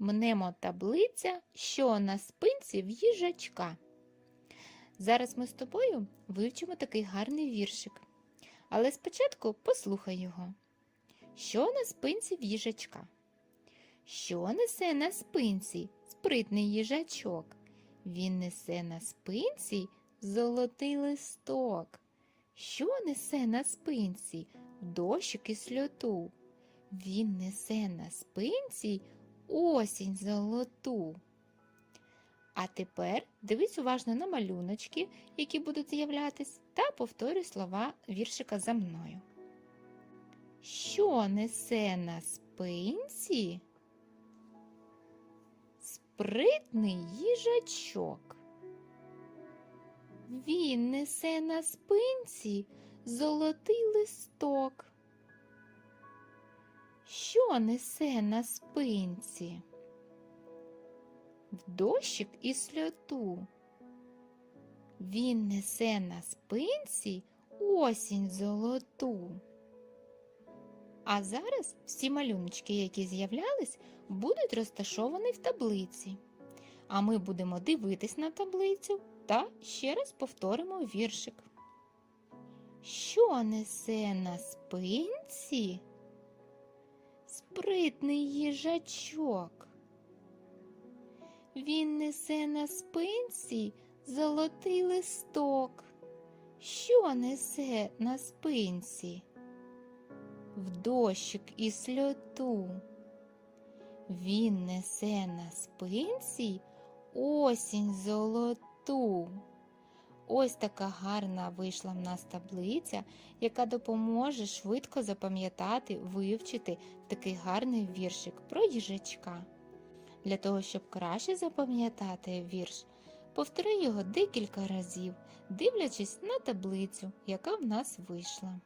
мнемо таблиця, що на спинці в їжачка. Зараз ми з тобою вивчимо такий гарний віршик. Але спочатку послухай його. Що на спинці в їжачка? Що несе на спинці спритний їжачок? Він несе на спинці золотий листок. Що несе на спинці дощ і кислоту? Він несе на спинці осінь золоту. А тепер дивись уважно на малюночки, які будуть з'являтись, та повторюй слова віршика за мною. Що несе на спинці? Спритний їжачок. Він несе на спинці золотий листок. Що несе на спинці? В дощик і сльоту. Він несе на спинці осінь золоту. А зараз всі малюночки, які з'являлись, будуть розташовані в таблиці. А ми будемо дивитись на таблицю та ще раз повторимо віршик. Що несе на спинці? Спритний їжачок. Він несе на спинці золотий листок. Що несе на спинці? В дощик і сльоту. Він несе на спинці осінь золоту. Ось така гарна вийшла в нас таблиця, яка допоможе швидко запам'ятати, вивчити такий гарний віршик про їжачка. Для того, щоб краще запам'ятати вірш, повтори його декілька разів, дивлячись на таблицю, яка в нас вийшла.